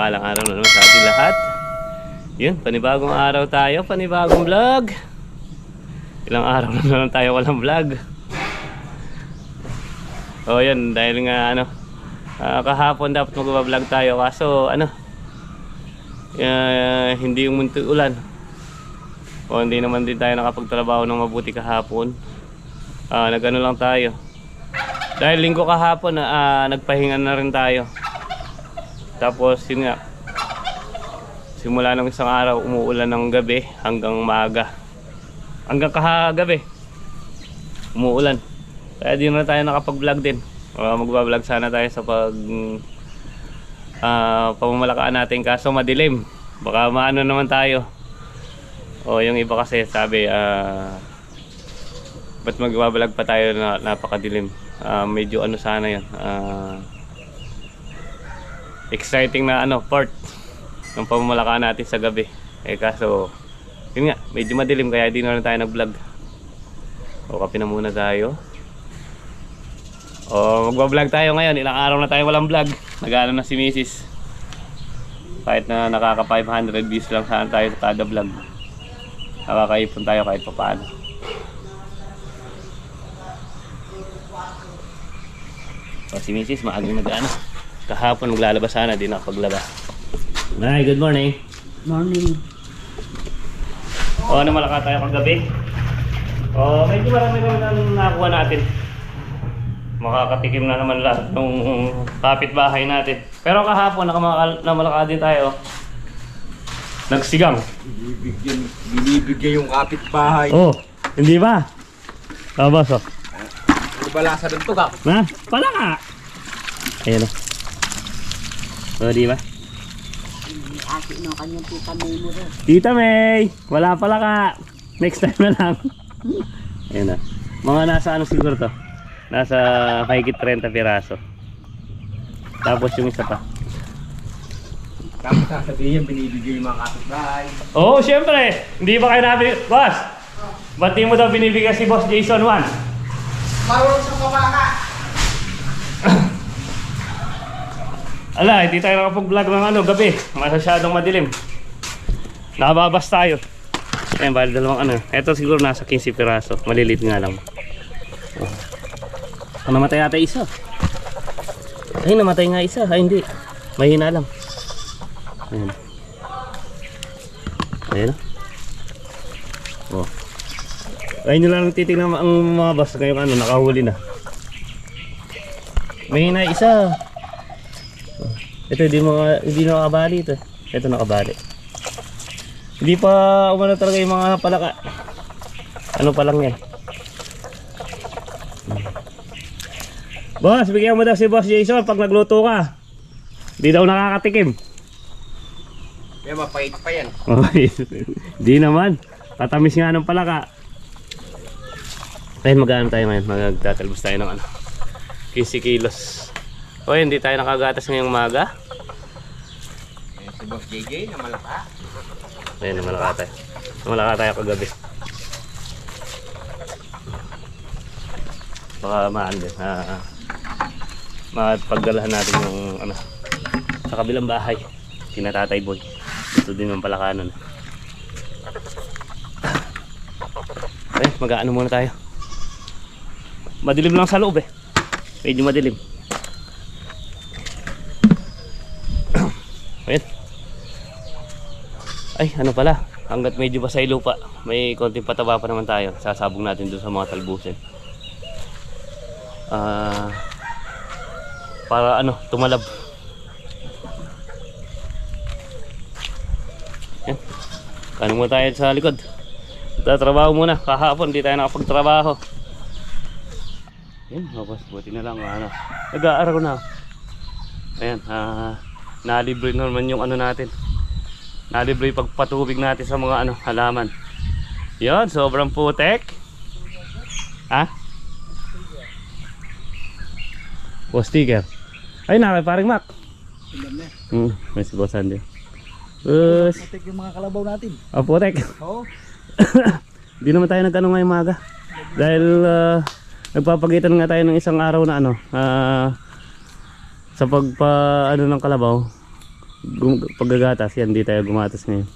mapagpalang araw na naman sa ating lahat. Yun, panibagong araw tayo, panibagong vlog. Ilang araw na naman tayo walang vlog. O yun, dahil nga ano, ah, kahapon dapat mag-vlog tayo kaso ano, ah, hindi yung munti ulan. O hindi naman din tayo nakapagtrabaho ng mabuti kahapon. Ah, nagano lang tayo. Dahil linggo kahapon, ah, nagpahinga na rin tayo. Tapos yun nga, simula ng isang araw, umuulan ng gabi hanggang maaga. Hanggang kahagabi, umuulan. Kaya di na tayo nakapag-vlog din. Uh, magbablog sana tayo sa pag ah, pamamalakaan natin kaso madilim. Baka maano naman tayo. O yung iba kasi sabi, ah, ba't magbablog pa tayo na napakadilim? Ah, medyo ano sana yan. ah, exciting na ano, part ng pamamalakaan natin sa gabi. Eh kaso, yun nga, medyo madilim kaya di na rin tayo nag-vlog. O kape na muna tayo. O magbablog tayo ngayon, ilang araw na tayo walang vlog. Nag-ano na si Mrs. Kahit na nakaka 500 views lang sana tayo sa kada vlog. Nakakaipon tayo kahit pa paano. O si Mrs. maagang nag-ano. Kahapon maglalabas sana, di nakapaglaba. Nay, good morning. Morning. O ano malaka tayo kagabi? O medyo marami naman ang nakuha natin. Makakatikim na naman lahat ng kapitbahay natin. Pero kahapon namalaka din tayo. Nagsigang. Binibigyan, binibigyan yung kapitbahay. Oh, hindi ba? Tapos oh. Ano ba lasa ng tugak? Na, pala ka. Ayan oh. O, di ba? Asi ng kanyang tita May mo rin. Tita May, wala pala ka. Next time na lang. Ayan na. Mga nasa ano siguro to? Nasa mahigit 30 piraso. Tapos yung isa pa. Tapos sasabihin, binibigyan yung mga kapitbahay. Oo, oh, syempre. Hindi ba kayo nabi... Boss! Ba't di mo daw binibigyan si Boss Jason 1? Marunong sa kabaka! Ala, hindi tayo nakapag-vlog ng ano, gabi. Masyadong madilim. Nakababas tayo. Ayan, bali dalawang ano. Ito siguro nasa 15 piraso. Malilit nga lang. Oh. Ah, namatay ata isa. Ay, namatay nga isa. Ay, hindi. Mahina lang. Ayan. Ayan. Oh. Ayun nyo lang titignan ang mga bus ngayong ano, nakahuli na. Mahina isa. Ito hindi mga hindi na nakabali ito. Ito nakabali. Hindi pa umano talaga yung mga palaka. Ano pa lang yan? Hmm. Boss, bigyan mo daw si Boss Jason pag nagluto ka. Hindi daw nakakatikim. Kaya mapait pa yan. Hindi naman. Tatamis nga ng palaka. Ayun, mag-ano tayo ngayon? Magtatalbos tayo ng ano? 15 kilos. O, hindi tayo nakagatas ngayong umaga. Ayan si Boss JJ na malaka. Ayun, namalaka tayo. Namalaka tayo kagabi. Baka maan din. Ah, mapagdalahan natin yung ano, sa kabilang bahay. Sina Tatay Boy. Ito din yung palakanon. Ayun, mag-ano muna tayo. Madilim lang sa loob eh. Medyo madilim. Ay, ano pala? Hanggat medyo basa yung lupa, may konting pataba pa naman tayo. Sasabog natin doon sa mga talbusin. Ah, para ano, tumalab. Yan. Kano muna tayo sa likod. Tatrabaho muna. Kahapon, di tayo nakapagtrabaho. Yan, boss, buti na lang. Ano, nag-aaral na. Ayan, ah, nalibre naman yung ano natin. Nalibre yung pagpatubig natin sa mga ano, halaman. Yan, sobrang putek. Ha? O sticker. Ay, nakay paring Mac. Hmm, may si Boss Andy. Bus. Putik yung mga kalabaw natin. Oh, putek. Oo. Di naman tayo nagtanong ngayong maga. Dahil ah, nagpapagitan nga tayo ng isang araw na ano, ah, sa pagpa ano ng kalabaw. Paggagatas yan, hindi tayo gumatas ngayon.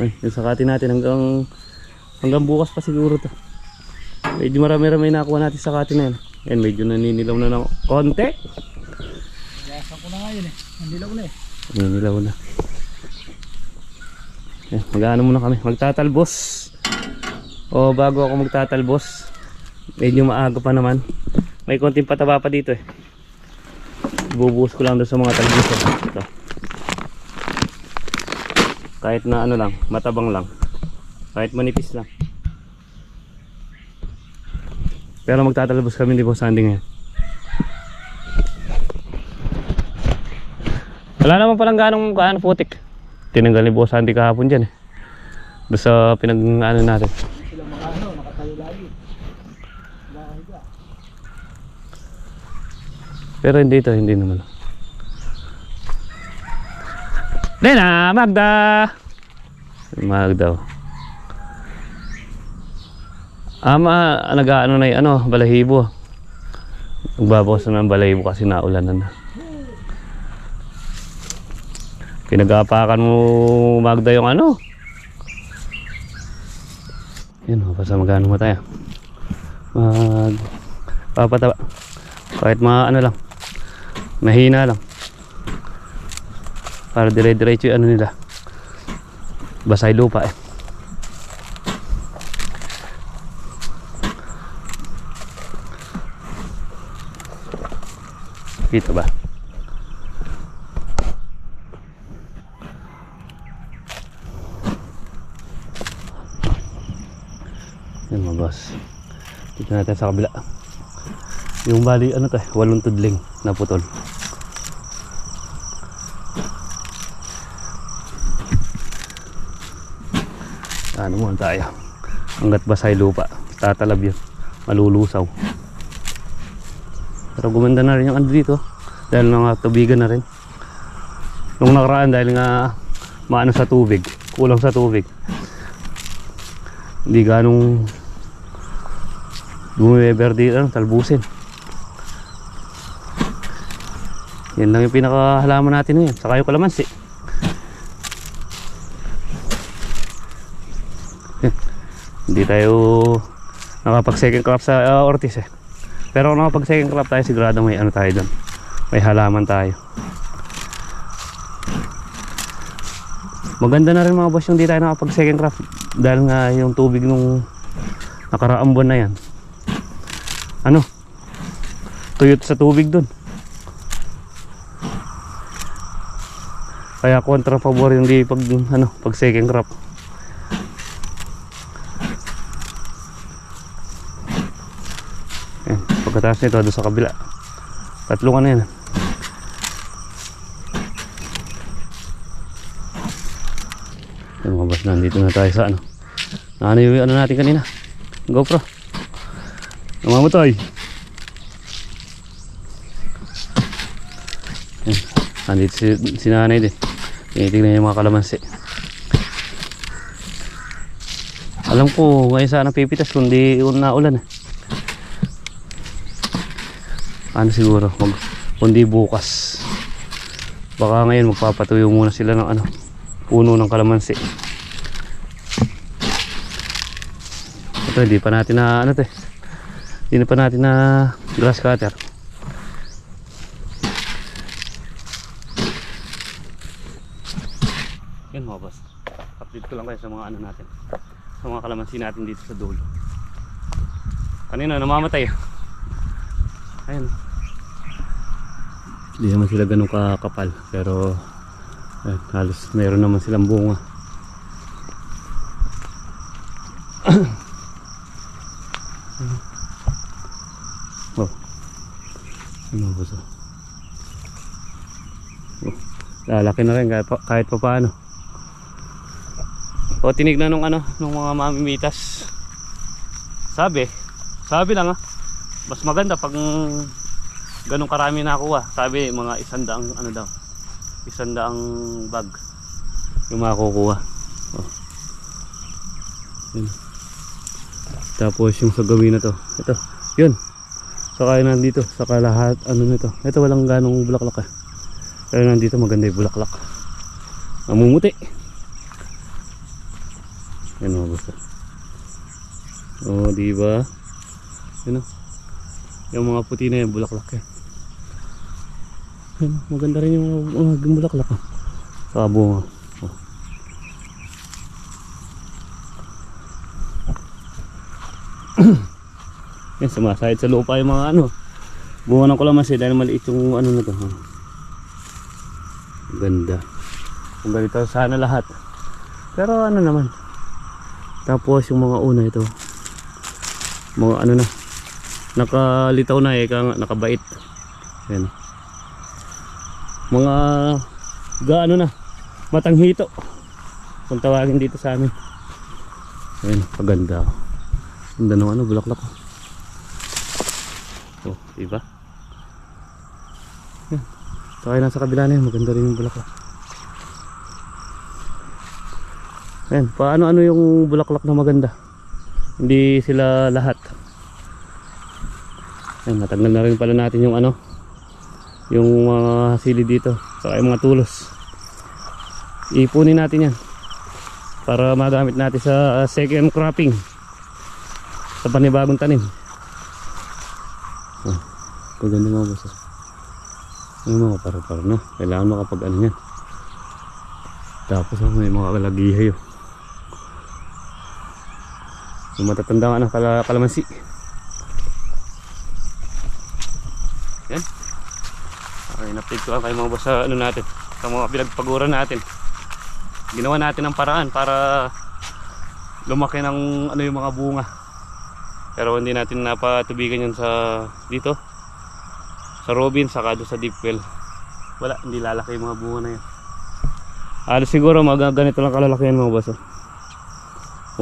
Ay, yung sakati natin hanggang hanggang bukas pa siguro to. Medyo marami-rami nakuha natin sakati na yan. Yan, medyo naninilaw na ng konti. Gasan ko na nga yun eh. Nandilaw na eh. Naninilaw na. Yan, mag-ano muna kami, magtatalbos. O bago ako magtatalbos, medyo maaga pa naman. May konting pataba pa dito eh. Ibubuhos ko lang doon sa mga talbos. eh. Ito. Kahit na ano lang, matabang lang. Kahit manipis lang. Pero magtatalbos kami di po Sandy ngayon. Wala naman palang ganong kaano putik. Tinanggal ni Boss Sandy kahapon dyan eh. Doon sa pinag ano natin. Sila mga ano, nakatayo lagi. Nakahiga. Pero hindi ito, hindi naman. Lena, Magda! Magda. Ama, nag-ano na yung ano, balahibo. Nagbabawas na ng balahibo kasi naulanan na. Pinag-aapakan mo, Magda, yung ano. Yan o, basta magano mo tayo. Mag... Papataba. Kahit mga ano lang. Mahina lang. Para dire-diretso yung ano nila. Basay lupa eh. Dito ba? Yan mga boss. Dito natin sa kabila. Yung bali ano to walong tudling na putol. Ano muna tayo. Hanggat basay lupa, tatalab yun. Malulusaw. Pero gumanda na rin yung ano dito. Dahil nga tubigan na rin. Nung nakaraan dahil nga maano sa tubig, kulang sa tubig. Hindi ganong bumibeber dito, ano, talbusin. Yan lang yung pinakahalaman natin ngayon. Saka yung kalamansi. Eh, Hindi tayo nakapag second crop sa uh, Ortiz eh. Pero kung nakapag second crop tayo, sigurado may ano tayo doon. May halaman tayo. Maganda na rin mga boss yung di tayo nakapag second crop. Dahil nga yung tubig nung nakaraang buwan na yan. Ano? Tuyot sa tubig doon. Kaya kontra pabor yung di pag ano, pag second crop. Eh, pagkatapos nito doon sa kabila. Tatlong ano yan. Yung mga boss, nandito na tayo sa ano. Ano yung ano natin kanina? GoPro. Namamatay. Yan. Nandito si, si nanay din. Tinitignan yung mga kalamansi. Alam ko, ngayon sana pipitas kundi naulan eh. Ano siguro, mag, kundi bukas. Baka ngayon magpapatuyo muna sila ng ano, puno ng kalamansi. Ito, hindi pa natin na ano to eh. Hindi na pa natin na grass cutter. Yan mga boss. Ko lang kayo sa mga ano natin. Sa mga kalamansi natin dito sa dulo. Kanina namamatay. Ayun. Hindi naman sila ganun kakapal. Pero ayun, halos meron naman silang bunga. oh. Ano ba ito? Oh. Lalaki na rin kahit kahit pa paano. O tinignan nung ano, nung mga mamimitas. Sabi, sabi lang ah, mas maganda pag ganun karami nakuha. Sabi mga isandaang ano daw, isandaang bag yung makukuha. Oh. Yun. Tapos yung sa gawin na to, ito, yun. Saka yun nandito, saka lahat ano nito. Ito walang ganong bulaklak ah. Pero nandito maganda yung bulaklak. Namumuti. Yan mga boss. Oh, di ba? Yan oh. Yung mga puti na yan, bulaklak yan. Yan, maganda rin yung mga, mga bulaklak. Oh. Sa bunga. Oh. yan, sumasahid sa lupa yung mga ano. Bunga ng kalamansi dahil maliit yung ano na to. Oh. Ganda. Kung ganito sana lahat. Pero ano naman. Tapos yung mga una ito. Mga ano na. Nakalitaw na eh. Kaya nga, nakabait. Ayan. Mga gaano na. Matanghito. Kung tawagin dito sa amin. Ayan. Paganda. Ganda ng ano. Bulaklak. Oh, diba? Ayan. Saka nasa kabila na yun. Maganda rin yung bulaklak. Ayan, paano ano yung bulaklak na maganda? Hindi sila lahat. Ayan, natanggal na rin pala natin yung ano, yung mga sili dito, saka yung mga tulos. Ipunin natin yan para magamit natin sa uh, second cropping sa panibagong tanim. Oh, kaganda mga boss. Yung mga paro-paro na. Kailangan makapag ano yan. Tapos oh, may mga kalagihay oh. Yung matatanda nga ng kala kalamansi. Yan. Okay, na-update ko kayo mga boss sa ano natin. Sa mga pinagpaguran natin. Ginawa natin ang paraan para lumaki ng ano yung mga bunga. Pero hindi natin napatubigan yan sa dito. Sa Robin, saka doon sa deep well. Wala, hindi lalaki yung mga bunga na yan. Ano siguro mga ganito lang kalalaki yan mga boss.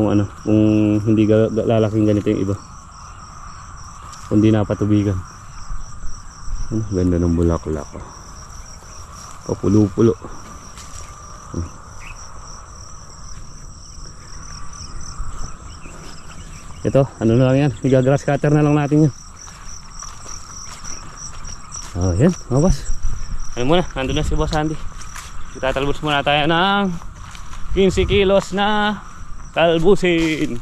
Kung ano, kung hindi lalaking ganito yung iba. Kung di napatubigan. Ano, ganda ng bulaklak. Oh. Kapulo-pulo. Hmm. Ito, ano na lang yan. Igagrass cutter na lang natin yan. Oh, yan, mga boss. Ano muna, nandun na si Boss Andy. Itatalbos muna tayo ng 15 kilos na talbusin.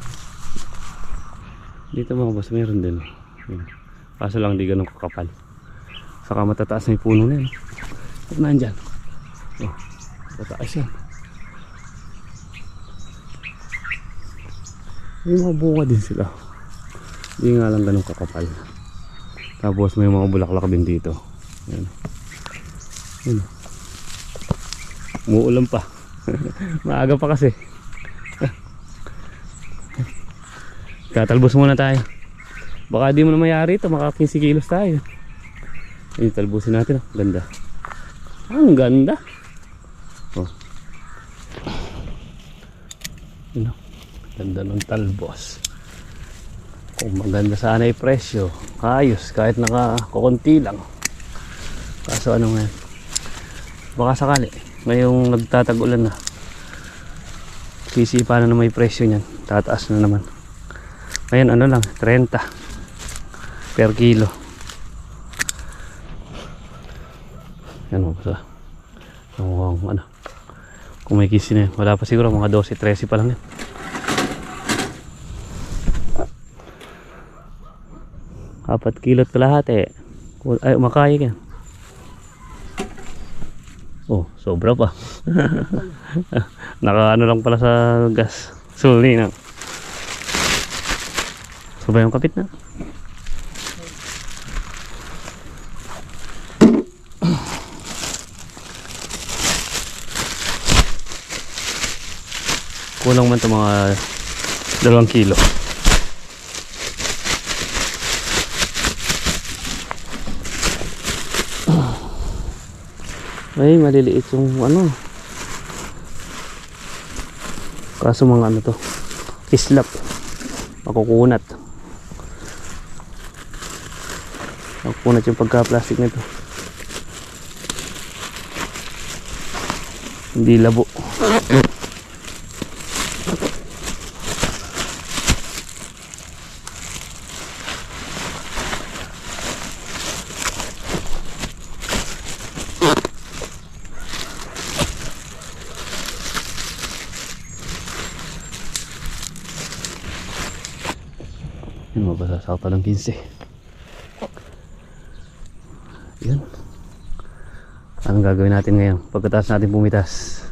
Dito mga boss, meron din. Kaso lang di ganun kakapal. Saka matataas na yung puno na yan. At nandyan. Oh, matataas yan. May mga bunga din sila. Hindi nga lang ganun kakapal. Tapos may mga bulaklak din dito. Yan. Yan. Umuulan pa. Maaga pa kasi. Tatalbos muna tayo. Baka di mo na mayari ito, maka 15 kilos tayo. Ayun, talbusin natin. oh. Ganda. Ang ganda. Oh. Oh. Ganda ng talbos. Kung maganda sana yung presyo, ayos, kahit naka kukunti lang. Kaso ano ngayon? Baka sakali, ngayong nagtatag-ulan na, sisipa na na may presyo niyan. Tataas na naman. Ngayon ano lang, 30 per kilo. Yan mo sa ang ano. Kung may kisi na yan. Wala pa siguro mga 12, 13 pa lang yan. Apat kilot kalahati. Ay, makaya yan. Oh, sobra pa. Naka ano lang pala sa gas. Suli na. Sobra yung kapit na. Kulang man ito mga dalawang kilo. Ay, maliliit yung ano. Kaso mga ano to. Islap. Makukunat. Nakapunat yung pagka-plastic nito. Hindi labo. Ano ba sasakta ng 15? Gagawin natin ngayon? Pagkatapos natin pumitas,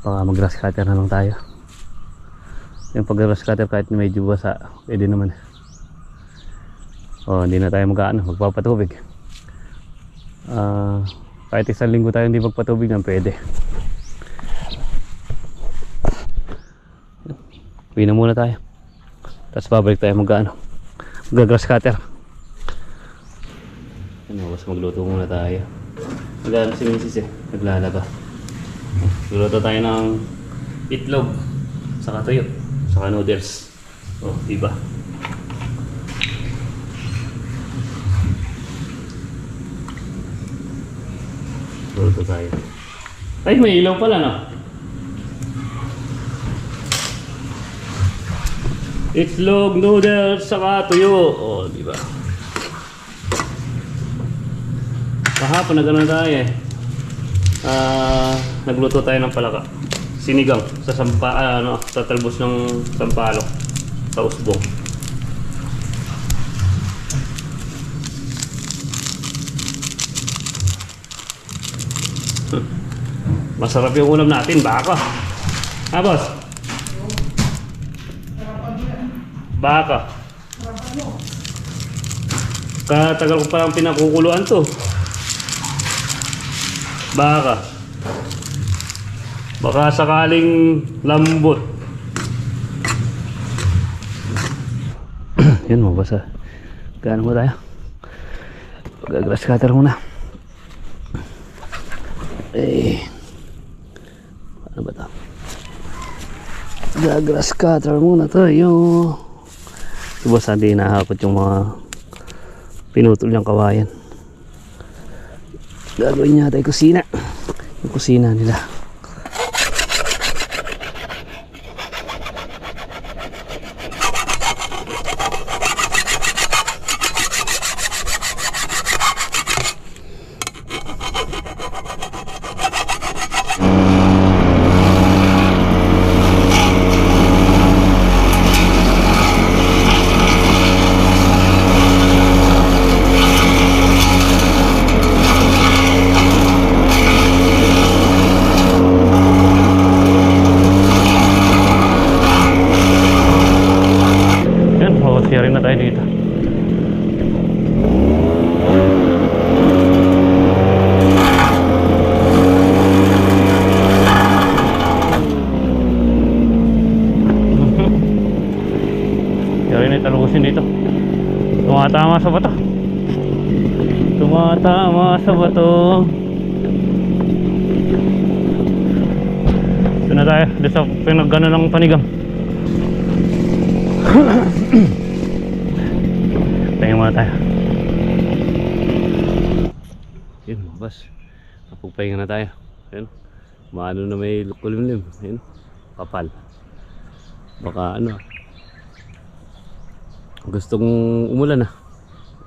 baka mag-grass cutter na lang tayo. Yung pag-grass cutter kahit medyo basa, pwede naman. O, hindi na tayo mag-ano, magpapatubig. Ah, kahit isang linggo tayo hindi magpatubig na pwede. Uwi na muna tayo. Tapos babalik tayo mag-ano. Mag-grass cutter. Ano, mas magluto muna tayo. Nag-ano si Mrs. eh. Naglalaba. Luluto tayo ng itlog. Saka tuyo. Saka noodles. Oh, iba. Luluto tayo. Ay, may ilaw pala no? Itlog, noodles, saka tuyo. Oh, di ba? Kahapon na gano'n tayo eh. Ah, nagluto tayo ng palaka. Sinigang sa sampa, ah, ano, sa talbos ng sampalok sa usbong. Hmm. Masarap yung ulam natin, baka. Ha, boss? Baka. Katagal ko palang pinakukuluan to. Baka. Baka sakaling lambot. Yun mo, basta. Gano'n mo tayo? Gagrass cutter muna. Eh. Ano ba ito? Gagrass cutter muna tayo. Si Boss Andy nahakot yung mga pinutol niyang kawayan. Gagawin niya tayo kusina. Yung kusina nila. Yan, makakasya na tayo dito. Rin ay talusin dito. Tumatama sa bato. Tumatama sa bato. Ito na tayo. Doon sa pinagano ng panigang. Tingnan muna tayo. Yun, bas. Napagpahinga na tayo. Yun. Maano na may kulimlim. Yun. Kapal. Baka ano. Gustong umulan ah.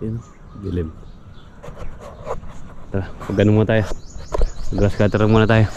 Yun. Dilim. Tara, pag ganun muna tayo. Grass cutter muna tayo.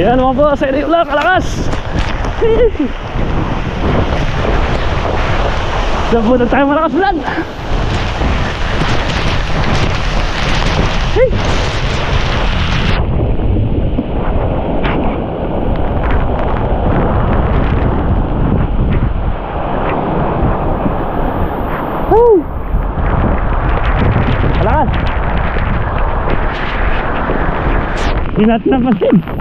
Ayan mga boss, ay ulang kalakas! Sabunod tayo malakas ulan! Hey! Woo! Kalakas! Hindi natin napansin!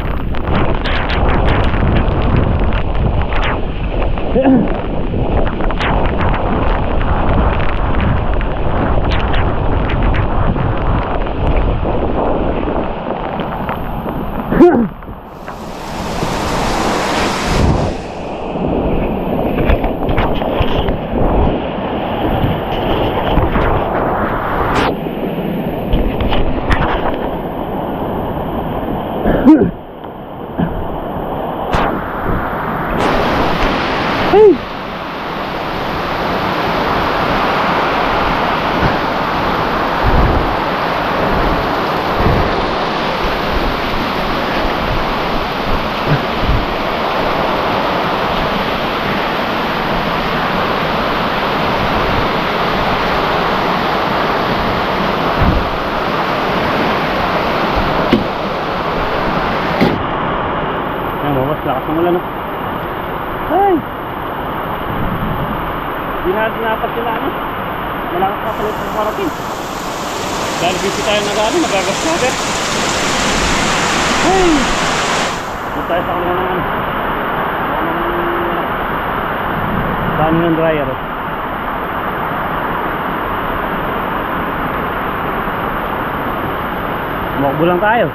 Mokbo lang tayo.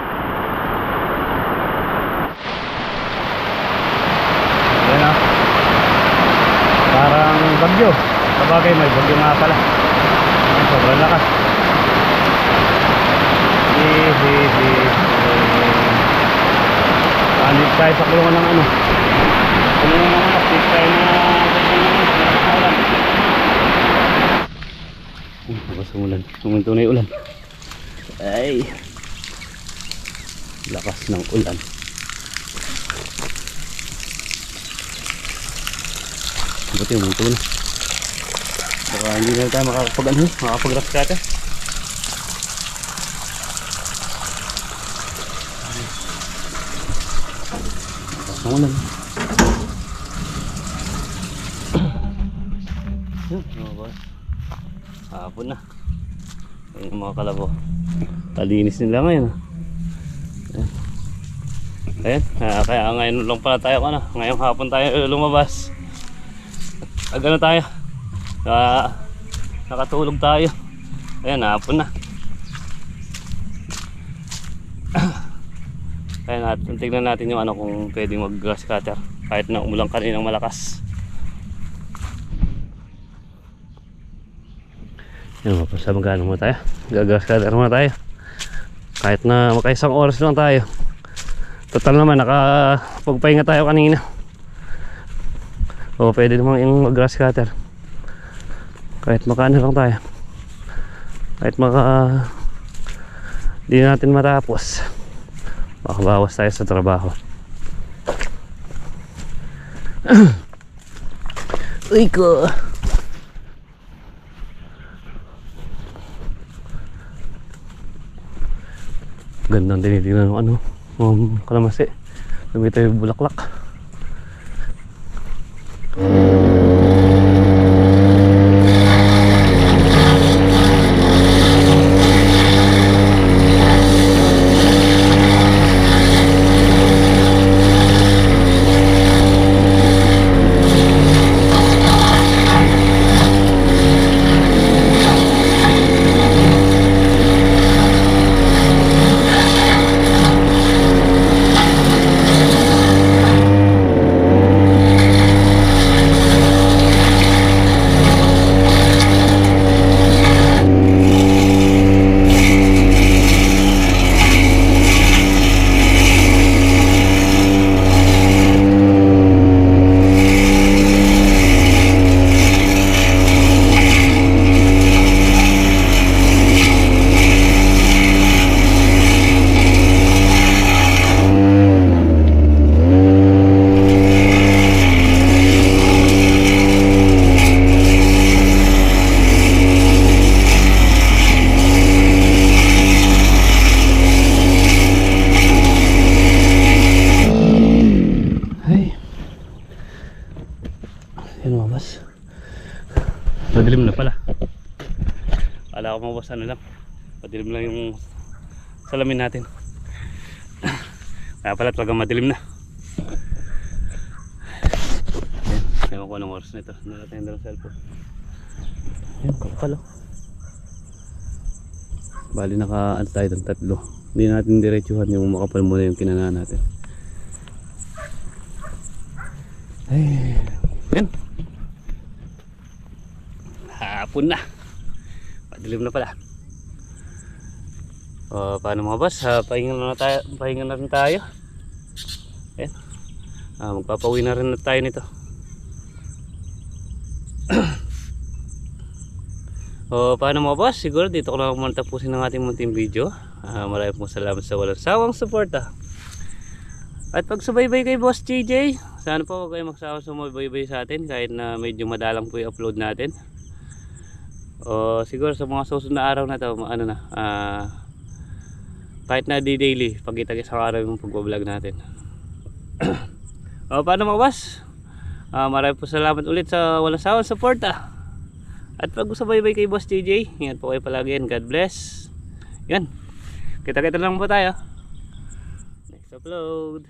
Ayan na. Parang bagyo. Sabagay may bagyo nga pala. Sobrang lakas. Hihihi. Andit tayo sa kulungan ng ano. Kulungan ng ano. Dito tayo na ng ulan. Sumunto na yung ulan. Ay. Ng ulan. Buti umunto na. Baka hindi na tayo makakapag ano, makakapag raskate. Lakas ng ulan. Yun, mga boss. Hapon na. Ayun yung mga kalabo. Talinis nila ngayon. ah. Ayan. Ayan. ah, kaya ngayon lang pala tayo ano, ngayong hapon tayo lumabas. Ag ano tayo? Ah, nakatulog tayo. Ayan, hapon na. Kaya natin, tignan natin yung ano kung pwedeng mag grass cutter kahit na umulang kaninang malakas. Yan, mapasa magkano muna tayo. Gagas cutter muna tayo. Kahit na makaisang oras lang tayo. Total naman, nakapagpahinga tayo kanina. O pwede naman yung grass cutter. Kahit makano lang tayo. Kahit maka... Di natin matapos. Makabawas tayo sa trabaho. Uy ko! Gandang tinitingnan ng ano, um, kalamasi. Lumito yung bulaklak. Ay. Yan mga boss. Madilim na pala. Kala ko mga boss ano lang. Madilim lang yung salamin natin. Kaya pala talaga madilim na. Ayan. Ewan ko anong oras nito. Hindi natin yung dalang cellphone. Ayan, kapal oh. Bali naka ano tayo ng tatlo. Hindi natin diretsuhan yung makapal muna yung kinana natin. Ay, yan. Hapon na. Padilim na pala. O, paano mga boss? Uh, pahinga na, tayo, pahinga na rin tayo. Ayan. Ah, magpapawi na rin na tayo nito. o, paano mga boss? Siguro dito ko lang muna tapusin ang ating munting video. Ah, maraming pong salamat sa walang sawang suporta. At pag subaybay kay Boss JJ, sana po huwag kayo magsawa sumabaybay sa atin kahit na medyo madalang po yung upload natin. O siguro sa mga susunod na araw na to, ano na, ah, kahit na di daily, pag isang araw yung pag-vlog natin. O, paano mga boss? Ah, maraming po salamat ulit sa walang sawang suporta. At pag-usabaybay kay Boss JJ, ingat po kayo palagi and God bless. Yan. Kita-kita lang po tayo. Next upload.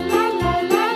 la la la